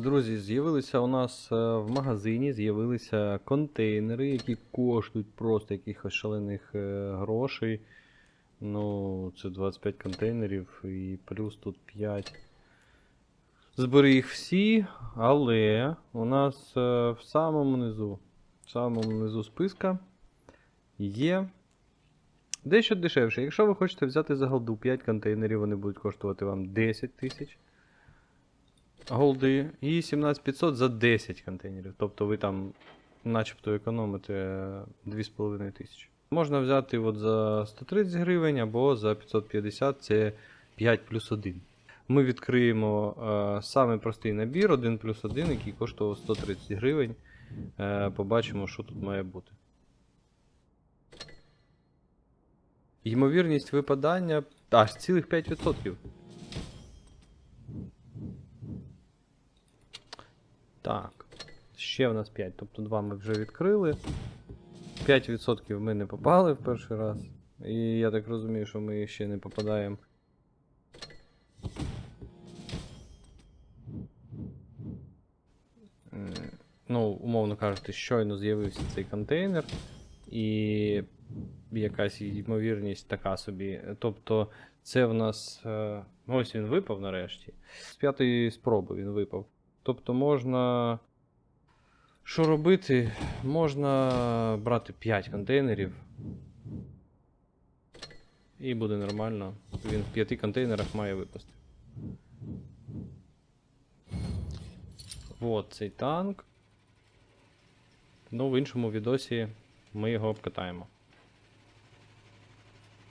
Друзі, з'явилися у нас е, в магазині з'явилися контейнери, які коштують просто якихось шалених е, грошей. Ну, це 25 контейнерів і плюс тут 5. Збери їх всі, але у нас е, в самому низу, в самому низу списка є дещо дешевше. Якщо ви хочете взяти за голду 5 контейнерів, вони будуть коштувати вам 10 тисяч голди і 17500 за 10 контейнерів. Тобто ви там начебто економите 2,5 тисячі. Можна взяти от за 130 гривень або за 550 це 5 плюс 1. Ми відкриємо е, самий простий набір 1 плюс 1, який коштував 130 гривень. Е, побачимо, що тут має бути. Ймовірність випадання аж цілих 5%. Так. Ще в нас 5, тобто 2 ми вже відкрили. 5% ми не попали в перший раз. І я так розумію, що ми ще не попадаємо. Ну, умовно кажучи, щойно з'явився цей контейнер, і якась ймовірність така собі. Тобто, це в нас. е, Ось він випав нарешті. З п'ятої спроби він випав. Тобто можна. Що робити? Можна брати 5 контейнерів. І буде нормально. Він в 5 контейнерах має випасти. Вот цей танк. Ну, в іншому відосі ми його обкатаємо.